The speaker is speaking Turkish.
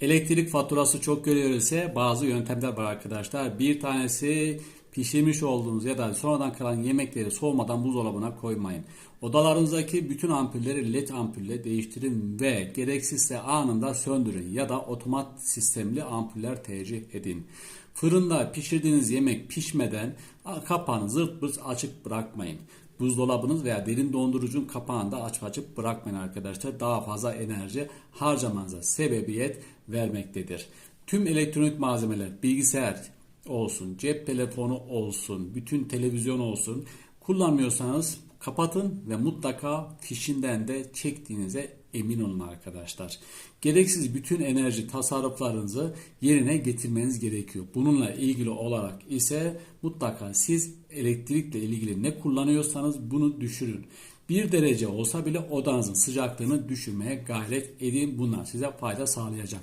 Elektrik faturası çok görüyor ise bazı yöntemler var arkadaşlar. Bir tanesi pişirmiş olduğunuz ya da sonradan kalan yemekleri soğumadan buzdolabına koymayın. Odalarınızdaki bütün ampulleri led ampulle değiştirin ve gereksizse anında söndürün ya da otomat sistemli ampuller tercih edin. Fırında pişirdiğiniz yemek pişmeden kapağını zırt pırt açık bırakmayın. Buzdolabınız veya derin dondurucunun kapağını da açıp açıp bırakmayın arkadaşlar. Daha fazla enerji harcamanıza sebebiyet vermektedir. Tüm elektronik malzemeler, bilgisayar olsun, cep telefonu olsun, bütün televizyon olsun kullanmıyorsanız kapatın ve mutlaka fişinden de çektiğinize emin olun arkadaşlar. Gereksiz bütün enerji tasarruflarınızı yerine getirmeniz gerekiyor. Bununla ilgili olarak ise mutlaka siz elektrikle ilgili ne kullanıyorsanız bunu düşürün. Bir derece olsa bile odanızın sıcaklığını düşürmeye gayret edin. Bunlar size fayda sağlayacak.